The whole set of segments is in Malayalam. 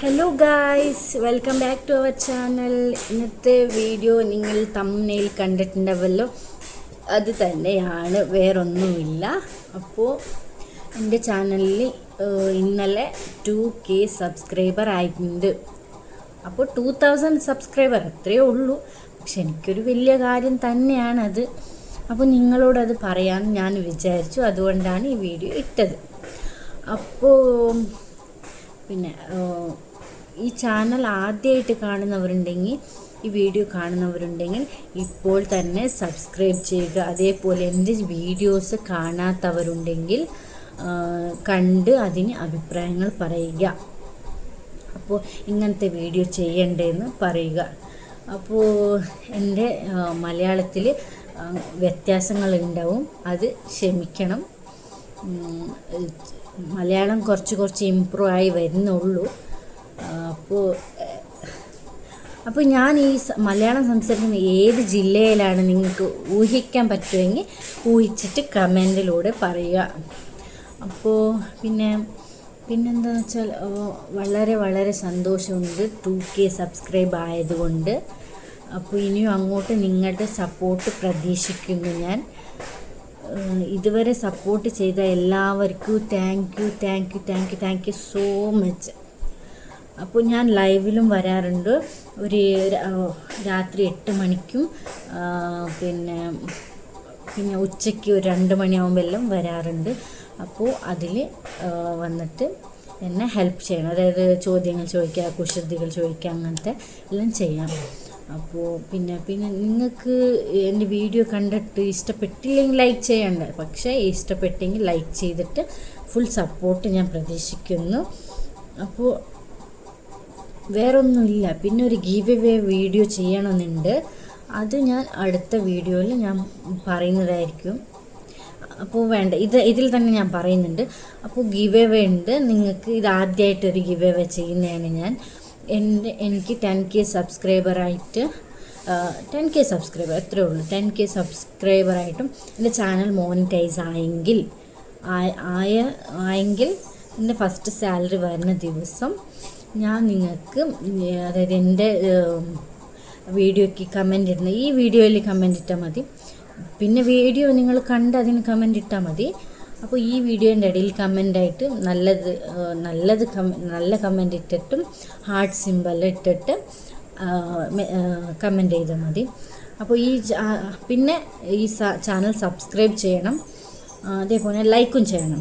Hello guys welcome back to our channel ഇന്നത്തെ വീഡിയോ നിങ്ങൾ തമ്മിൽ കണ്ടിട്ടുണ്ടാവല്ലോ. അത് തന്നെയാണ്. വേറൊന്നുമില്ല. അപ്പോൾ എന്റെ ചാനലിൽ ഇന്നലെ ടു കെ സബ്സ്ക്രൈബർ ആയിട്ടുണ്ട്. അപ്പോൾ ടു തൗസൻഡ് സബ്സ്ക്രൈബർ അത്രയേ ഉള്ളൂ. പക്ഷെ എനിക്കൊരു വലിയ കാര്യം തന്നെയാണ് അത് അപ്പോൾ നിങ്ങളോടത് പറയാൻ ഞാൻ വിചാരിച്ചു. അതുകൊണ്ടാണ് ഈ വീഡിയോ ഇട്ടത്. അപ്പോൾ പിന്നെ ഈ ചാനൽ ആദ്യമായിട്ട് കാണുന്നവരുണ്ടെങ്കിൽ ഈ വീഡിയോ കാണുന്നവരുണ്ടെങ്കിൽ ഇപ്പോൾ തന്നെ സബ്സ്ക്രൈബ് ചെയ്യുക. അതേപോലെ എന്റെ വീഡിയോസ് കാണാത്തവരുണ്ടെങ്കിൽ കണ്ട് അതിന് അഭിപ്രായങ്ങൾ പറയുക. അപ്പോൾ ഇങ്ങനത്തെ വീഡിയോ ചെയ്യണ്ടേന്ന് പറയുക. അപ്പോൾ എന്റെ മലയാളത്തിൽ വ്യത്യാസങ്ങൾ ഉണ്ടാവും അത് ക്ഷമിക്കണം. മലയാളം കുറച്ച് കുറച്ച് ഇമ്പ്രൂവ് ആയി വരുന്നുള്ളൂ. അപ്പോൾ അപ്പോൾ ഞാൻ ഈ മലയാളം സംസാരിക്കുന്ന ഏത് ജില്ലയിലാണ് നിങ്ങൾക്ക് ഊഹിക്കാൻ പറ്റുമെങ്കിൽ ഊഹിച്ചിട്ട് കമന്റിലൂടെ പറയുക. അപ്പോൾ പിന്നെ പിന്നെന്താണെന്ന് വെച്ചാൽ വളരെ വളരെ സന്തോഷമുണ്ട് ടു കെ സബ്സ്ക്രൈബ് ആയതുകൊണ്ട്. അപ്പോൾ ഇനിയും അങ്ങോട്ട് നിങ്ങളുടെ സപ്പോർട്ട് പ്രതീക്ഷിക്കുന്നു ഞാൻ. ഇതുവരെ സപ്പോർട്ട് ചെയ്ത എല്ലാവർക്കും thank you thank you thank you thank you so much അപ്പോൾ ഞാൻ ലൈവിലും വരാറുണ്ട്. ഒരു രാത്രി എട്ട് മണിക്കും പിന്നെ പിന്നെ ഉച്ചയ്ക്ക് ഒരു രണ്ട് മണിയാകുമ്പോൾ എല്ലാം വരാറുണ്ട്. അപ്പോൾ അതിൽ വന്നിട്ട് എന്നെ ഹെൽപ്പ് ചെയ്യണം. അതായത് ചോദ്യങ്ങൾ ചോദിക്കുക കുശൃതികൾ ചോദിക്കുക അങ്ങനത്തെ എല്ലാം ചെയ്യാം. അപ്പോൾ പിന്നെ പിന്നെ നിങ്ങൾക്ക് എന്റെ വീഡിയോ കണ്ടിട്ട് ഇഷ്ടപ്പെട്ടില്ലെങ്കിൽ ലൈക്ക് ചെയ്യണ്ട. പക്ഷേ ഇഷ്ടപ്പെട്ടെങ്കിൽ ലൈക്ക് ചെയ്തിട്ട് ഫുൾ സപ്പോർട്ട് ഞാൻ പ്രതീക്ഷിക്കുന്നു. അപ്പോൾ വേറൊന്നുമില്ല. പിന്നെ ഒരു ഗീവ് എവേ വീഡിയോ ചെയ്യണമെന്നുണ്ട്. അത് ഞാൻ അടുത്ത വീഡിയോയിൽ ഞാൻ പറയുന്നതായിരിക്കും. അപ്പോൾ വേണ്ട ഇത് ഇതിൽ തന്നെ ഞാൻ പറയുന്നുണ്ട്. അപ്പോൾ ഗിവ് എവേ ഉണ്ട്. നിങ്ങൾക്ക് ഇത് ആദ്യമായിട്ടൊരു ഗിവ് എവേ ചെയ്യുന്നതാണ് ഞാൻ. എന്റെ എനിക്ക് ടെൻ കെ സബ്സ്ക്രൈബറായിട്ട് ടെൻ കെ സബ്സ്ക്രൈബർ എത്രയേ ഉള്ളൂ. ടെൻ കെ സബ്സ്ക്രൈബറായിട്ടും എന്റെ ചാനൽ മോണിറ്റൈസ് ആയെങ്കിൽ ആയ ആയ- ആയെങ്കിൽ എന്റെ ഫസ്റ്റ് സാലറി വരുന്ന ദിവസം ഞാൻ നിങ്ങൾക്ക് അതായത് എന്റെ വീഡിയോയ്ക്ക് കമന്റ് ഇടുന്ന ഈ വീഡിയോയിൽ കമന്റ് ഇട്ടാൽ മതി. പിന്നെ വീഡിയോ നിങ്ങൾ കണ്ട് അതിന് കമന്റ് ഇട്ടാൽ മതി. അപ്പോൾ ഈ വീഡിയോന്റെ ഇടയിൽ കമന്റായിട്ട് നല്ലത് നല്ലത് നല്ല കമന്റ് ഇട്ടിട്ടും ഹാർട്ട് സിമ്പൽ ഇട്ടിട്ട് കമന്റ് ചെയ്താൽ മതി. അപ്പോൾ ഈ പിന്നെ ഈ ചാനൽ സബ്സ്ക്രൈബ് ചെയ്യണം. അതേപോലെ ലൈക്കും ചെയ്യണം.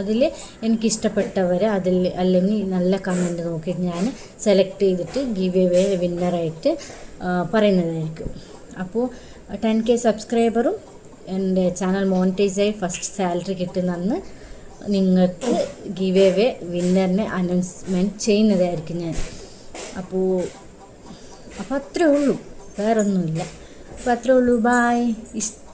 അതിൽ എനിക്കിഷ്ടപ്പെട്ടവർ അതിൽ അല്ലെങ്കിൽ നല്ല കമന്റ് നോക്കിയിട്ട് ഞാൻ സെലക്ട് ചെയ്തിട്ട് ഗിവ് എവേ വിന്നറായിട്ട് പറയുന്നതായിരിക്കും. അപ്പോൾ ടെൻ കെ സബ്സ്ക്രൈബറും എന്റെ ചാനൽ മോണിറ്റൈസായി ഫസ്റ്റ് സാലറി കിട്ടുന്നന്ന് നിങ്ങൾക്ക് ഗിവ് എവേ വിന്നറിനെ അനൗൺസ്മെന്റ് ചെയ്യുന്നതായിരിക്കും ഞാൻ. അപ്പോൾ അപ്പോൾ അത്രേ ഉള്ളൂ. വേറൊന്നുമില്ല. അപ്പോൾ അത്രേ ഉള്ളൂ. ബായ് ഇഷ്ട